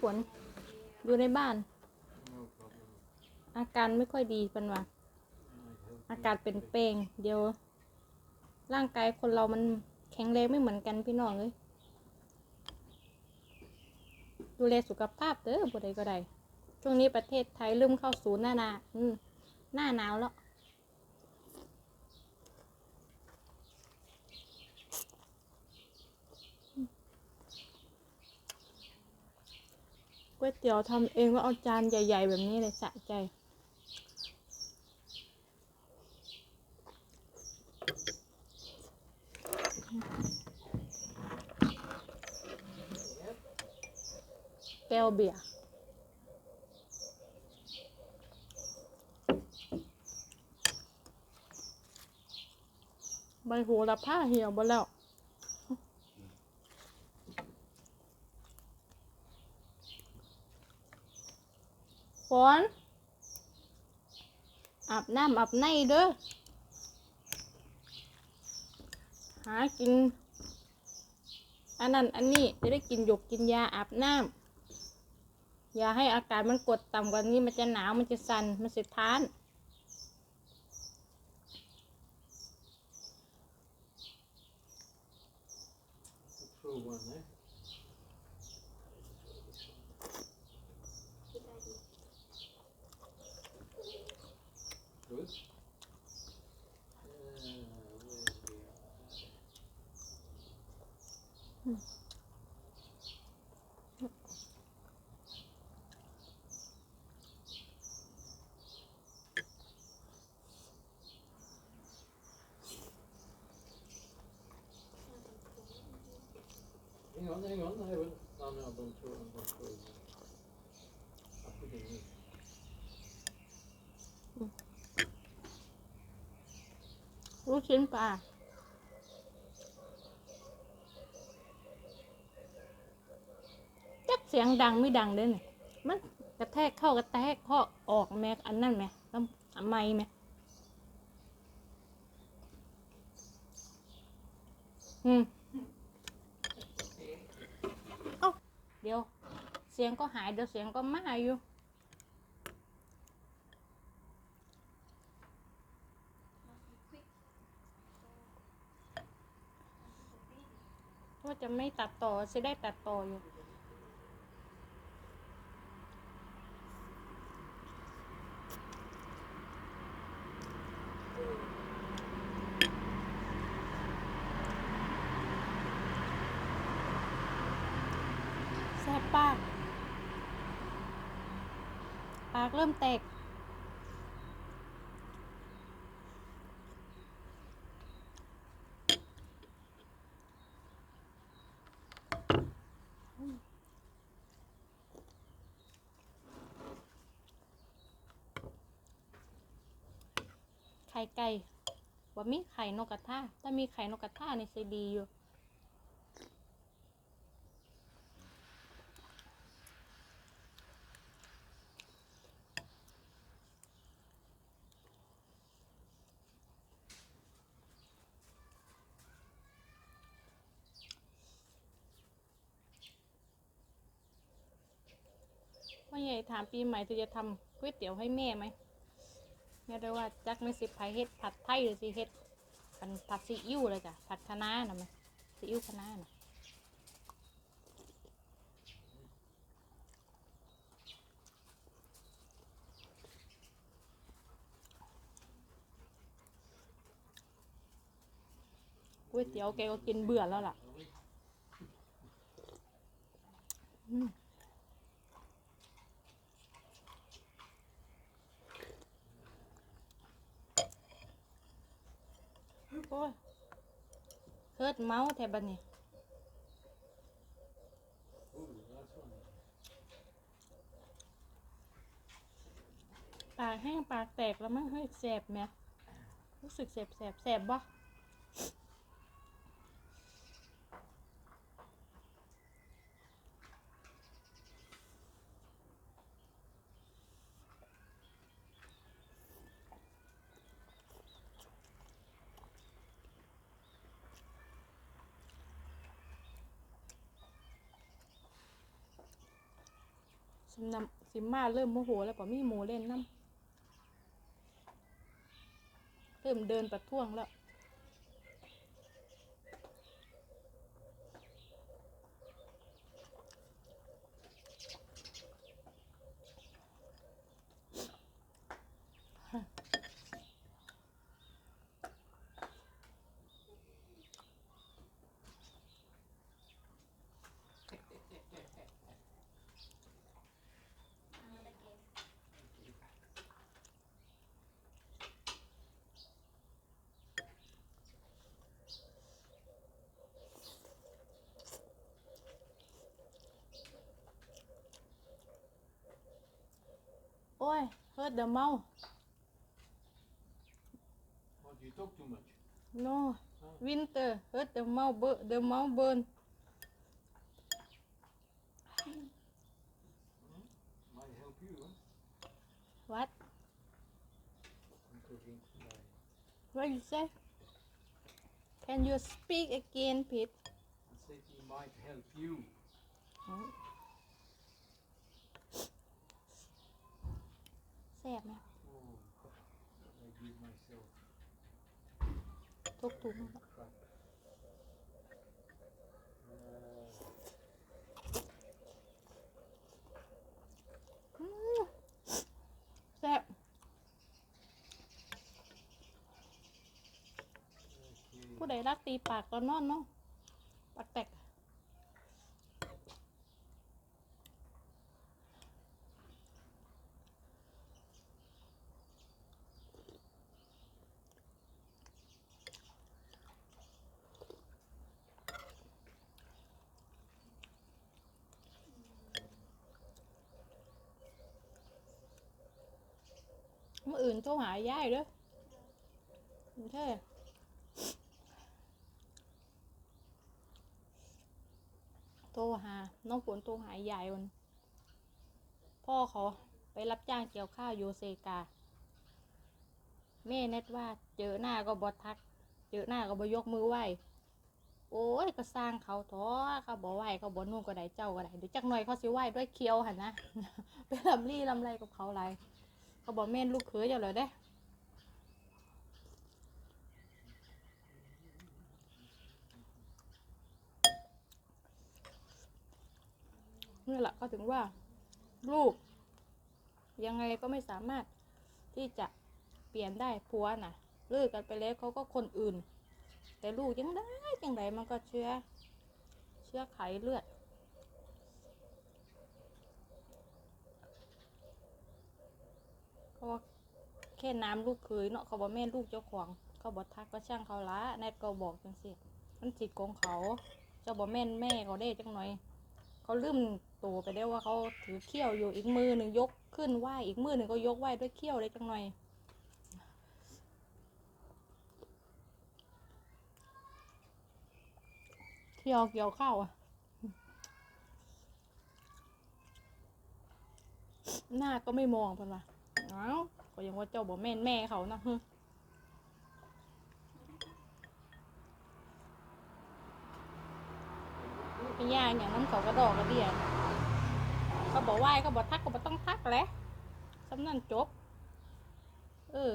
ฝนอยู่ในบ้าน อาการไม่ค่อยดีเป็นว่าอากาศเป็นเปลงเดี๋ยว ร่างกายคนเรามันแข็งแรงไม่เหมือนกันพี่น้องเลยดูแลสุขภาพเด้อบ่ได้ก็ได้ช่วงนี้ประเทศไทยเริ่มเข้าสู่หน้าหนาหน้าหนาวแล้ว ก๋วยเตี๋ยวทำเองก็เอาจานใหญ่ ๆ แบบนี้เลยสะใจ แก้วเบียร์ใบโหระพาเหี่ยวหมดแล้ว ฝนอาบ น้ำอาบในเด้อ หากิน อันนั้นอันนี้จะได้กินหยกกินยาอาบน้ำอย่าให้อากาศมันกดต่ำกว่านี้มันจะหนาวมันจะสัน่นมันจะท้าน 'Hang on, hang on, I will. No, no, don't throw, don't throw it. I'll put it in. ลูกชิ้นปลาจักเสียงดังไม่ดังเด้เนี่ยมันกระแทกเข้ากระแทกเข้าออกแม็กอันนั่นไหมแล้วไม่ไหมอืมเอ้า เดี๋ยว เสียงก็หายเดี๋ยวเสียงก็มาอยู่ว่าจะไม่ตัดต่อจะได้ตัดต่ออยู่ แซ่บปาก ปากเริ่มแตก ไข่ไก่ว่ามีไข่นกกระทาถ้ามีไข่นกกระทาในซีดีอยู่ ว่ใหญ่ถามปีใหม่เธอจะทำก๋วยเตี๋ยวให้แม่ไหมแม่ได้ว่าจักไม่สิบไผเฮ็ดผัดไทยหรือสิเฮ็ดผัดผัดซีอิ๊วเลยจ้ะผัดคะน้าน่ะไหมซีอิ๊วคะน้าน่ะก๋วยเตี๋ยวแกก็กินเบื่อแล้วล่ะ อืม โอ้ยเคิ ดเมาส์แทบันนี่ปากแห้งปากแตกแล้วมั้งเฮ้ยแสบไหมรู้สึกแสบแสบแสบบ่ ซิมนำซิมมาเริ่มโมโหแล้วป่ะมีโมเล่นน้ำเริ่มเดินประท้วงแล้ว Oi, hurt the mouth. What, you talk too much? No. Huh? Winter, hurt the mouth, bur- the mouth burn. Might help you, huh? What? What you say? Can you speak again, Pete? I said he might help you. Hmm? ซ่บไหม Oh, I give myself ทุกถุง crap. Uh, อืมแซ่บ okay. ผู้ใดรักตีปากตอนนอนเนาะ มื่ออื่นโทรหายายเด้อใช่โทรหา น้องฝนโทรหายายวันพ่อเขาไปรับจ้างเกี่ยวข้าวอยู่เซกา แม่เน็ตว่าเจอหน้าก็บอทัก เจอหน้าก็บอยกมือไหวโอ้ยก็สร้างเขาท้อเขาบอกไหวเขาบอกนู่นก็ได้เจ้าก็ได้เดี๋ยวจักหน่อยเขาสิไหวด้วยเคียวหันนะไปลำลี่ลำไรกับเขาไร เขาบอกแม่นลูกเขยเจ้าเลยเด้นี่แหละก็ถึงว่า ลูก ยังไงก็ไม่สามารถที่จะเปลี่ยนได้ผัวน่ะเลิกกันไปแล้วเขาก็คนอื่น แต่ลูกยังได้ยังไงมันก็เชื้อ เชื้อไขเลือด เขาว่าแค่น้ำลูกเคยเนาะเขาบอกแม่ลูกเจ้าของเขาบอกทักก็ช่างเขาละแนทก็บอกจังสิมันจิตของเขา เจ้าบอกแม่นแม่เขาได้จังหน่อย เขาลืมตัวไปได้ว่าเขาถือเขี้ยวอยู่อีกมือหนึ่งยกขึ้นไหวอีกมือหนึ่งก็ยกไหวด้วยเขี้ยวได้จังหน่อยเที่ยวเกี่ยวข้าวอะหน้าก็ไม่มองเพิ่นว่า เอ้าก็ยังว่าเจ้าบอกแม่นแม่เขานะฮึเป็นย่างอย่างน้ำเขากระดอกกระเดียนเขาบอกไหว้เขาบอกทักก็บอกต้องทักแหละสำนั่นจบ เออ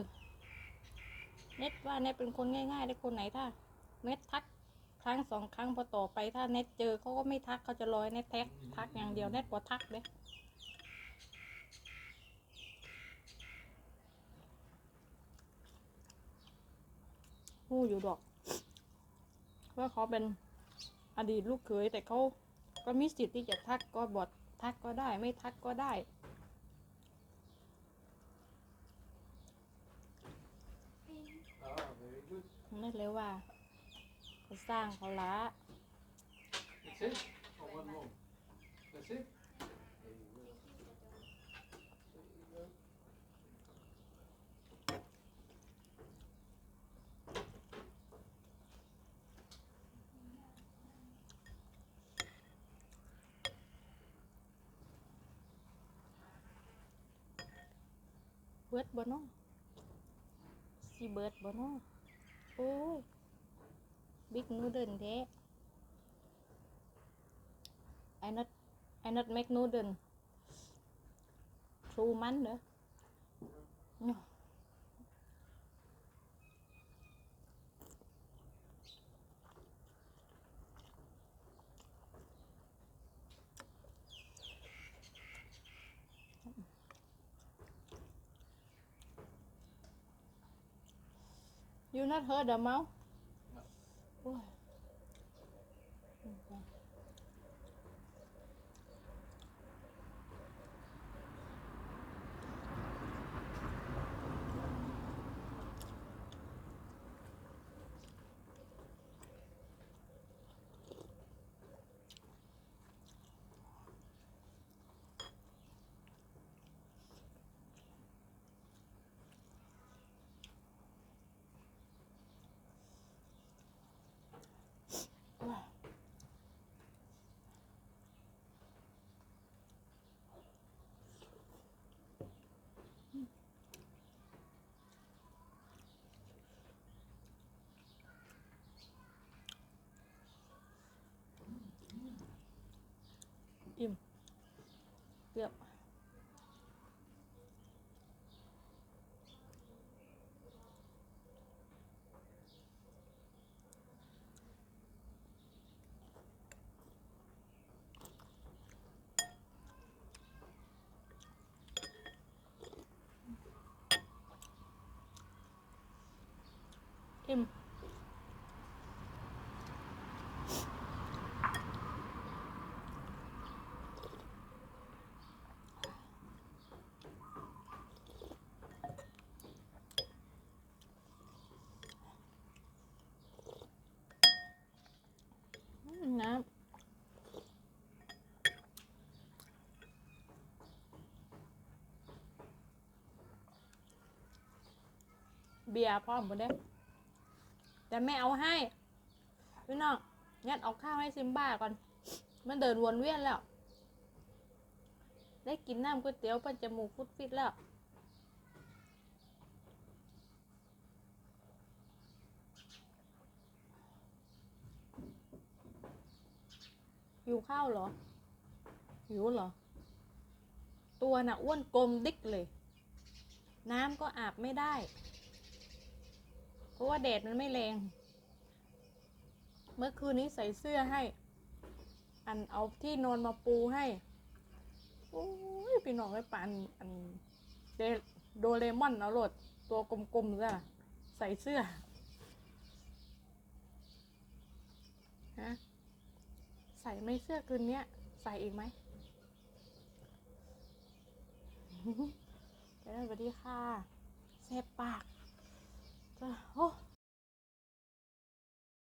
เน็ตว่าเน็ตเป็นคนง่ายๆได้คนไหนถ้าเน็ตทักครั้งสองครั้งพอต่อไปถ้าเน็ตเจอเขาก็ไม่ทักเขาจะลอยเน็ตแท็กทักอย่างเดียวเน็ตพอทักเลย หู้อยู่ดอกว่าเขาเป็นอดีตลูกเขยแต่เขาก็มีสิทธิ์ที่จะทักก็บอดทักก็ได้ ไม่ทักก็ได้ Ah, very good. นั่นเลยว่าเขาสร้างเขาละ That's it? Or one more? That's it? There you go. There you go. เเบิร์ดบอน้องสีเบิร์ดบอน้อโอ้ย บิ๊กนูเดินเด้ไอ้นัดไอ้นัดแมกนูเดินทรูมันเนอะ เมาส์โอ้ย อิ่ม เปรี้ยวอิ่มอืมน้ำ เบียร์พร้อมหมดเด้แต่แม่เอาให้พี่น้องงั้นเอาข้าวให้ซิมบ้าก่อน มันเดินวนเวียนแล้ว ได้กินน้ำก๋วยเตี๋ยวปันจมูกฟุดฟิตแล้วหิวข้าวเหรอ หิวเหรอ ตัวน่ะอ้วนกลมดิกเลย น้ำก็อาบไม่ได้ ราะว่าแดดมันไม่แรง เมื่อคืนนี้ใส่เสื้อให้ อันเอาที่นอนมาปูให้โอ้ยพี่น้องไอ้ปานอันเดโดเรมอนเอาโหลดตัวกลมๆจ้ะใส่เสื้อฮะใส่ไม่เสื้อคืนเนี้ย ใส่อีกไหมเดี๋ยวสวัสดีค่ะแซ่บปาก จ้ะโอ้